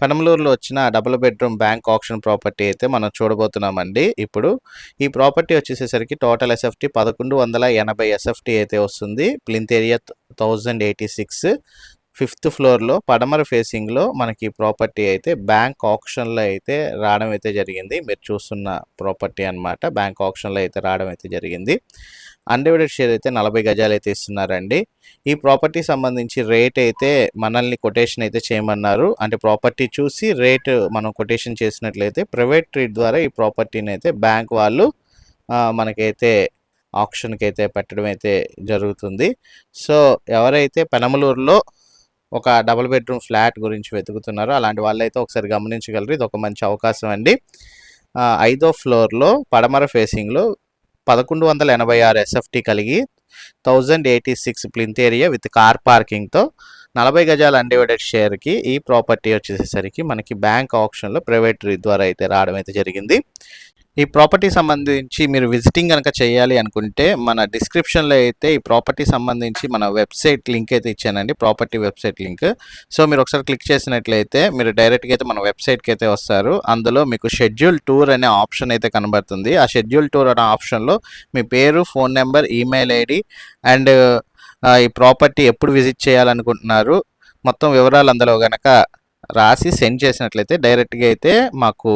పెనమలూరులో వచ్చిన double bedroom bank option property అయితే మనం చూడబోతున్నామండి. ఇప్పుడు ఈ ప్రాపర్టీ వచ్చేసేసరికి టోటల్ ఎస్ఎఫ్టీ పదకొండు వందల ఎనభై ఎస్ఎఫ్టీ అయితే వస్తుంది. Plinth area thousand eighty six. Fifth ఫ్లోర్లో పడమర ఫేసింగ్లో మనకి ప్రాపర్టీ అయితే బ్యాంక్ ఆప్షన్లో అయితే రావడం అయితే జరిగింది. మీరు చూస్తున్న ప్రాపర్టీ అనమాట బ్యాంక్ ఆప్షన్లో అయితే రావడం అయితే జరిగింది. అన్డివైడెడ్ షేర్ అయితే నలభై గజాలు అయితే ఇస్తున్నారండి. ఈ ప్రాపర్టీ సంబంధించి రేట్ అయితే మనల్ని కొటేషన్ అయితే చేయమన్నారు. అంటే ప్రాపర్టీ చూసి రేట్ మనం కొటేషన్ చేసినట్లయితే ప్రైవేట్ ట్రీట్ ద్వారా ఈ ప్రాపర్టీని అయితే బ్యాంక్ వాళ్ళు మనకైతే ఆప్షన్కి అయితే పెట్టడం అయితే జరుగుతుంది. సో ఎవరైతే పెనమలూరులో ఒక డబుల్ బెడ్రూమ్ ఫ్లాట్ గురించి వెతుకుతున్నారు. అలాంటి వాళ్ళైతే ఒకసారి గమనించగలరు. ఇది ఒక మంచి అవకాశం అండి. ఐదో ఫ్లోర్లో పడమర ఫేసింగ్లో పదకొండు వందల ఎనభై ఆరు ఎస్ఎఫ్టీ కలిగి thousand eighty six plinth area with car పార్కింగ్తో నలభై గజాల అన్డివైడెడ్ షేర్కి ఈ ప్రాపర్టీ వచ్చేసరికి మనకి బ్యాంక్ ఆప్షన్లో ప్రైవేట్ ద్వారా అయితే రావడం అయితే జరిగింది. ఈ ప్రాపర్టీ సంబంధించి మీరు విజిటింగ్ కనుక చేయాలి అనుకుంటే మన డిస్క్రిప్షన్లో అయితే ఈ ప్రాపర్టీ సంబంధించి మన వెబ్సైట్ లింక్ అయితే ఇచ్చానండి ప్రాపర్టీ వెబ్సైట్ లింక్. సో మీరు ఒకసారి క్లిక్ చేసినట్లయితే మీరు డైరెక్ట్గా అయితే మన వెబ్సైట్కి అయితే వస్తారు. అందులో మీకు షెడ్యూల్ టూర్ అనే ఆప్షన్ అయితే కనబడుతుంది. ఆ షెడ్యూల్ టూర్ అనే ఆప్షన్లో మీ పేరు phone number email ID and ఈ ప్రాపర్టీ ఎప్పుడు విజిట్ చేయాలనుకుంటున్నారు మొత్తం వివరాలు అందులో కనుక రాసి సెండ్ చేసినట్లయితే డైరెక్ట్గా అయితే మాకు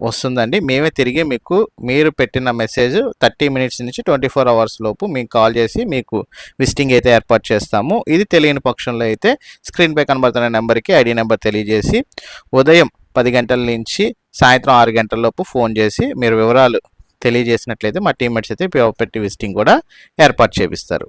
వస్తుందండి. మేమే తిరిగి మీకు మీరు పెట్టిన మెసేజ్ థర్టీ మినిట్స్ నుంచి ట్వంటీ ఫోర్ అవర్స్ లోపు మీకు కాల్ చేసి మీకు విజిటింగ్ అయితే ఏర్పాటు చేస్తాము. ఇది తెలియని పక్షంలో అయితే స్క్రీన్పై కనబడుతున్న నెంబర్కి ఐడి నెంబర్ తెలియజేసి ఉదయం పది గంటల నుంచి సాయంత్రం ఆరు గంటల లోపు ఫోన్ చేసి మీరు వివరాలు తెలియజేసినట్లయితే మా టీమ్మేట్స్ అయితే పెట్టి విజిటింగ్ కూడా ఏర్పాటు చేపిస్తారు.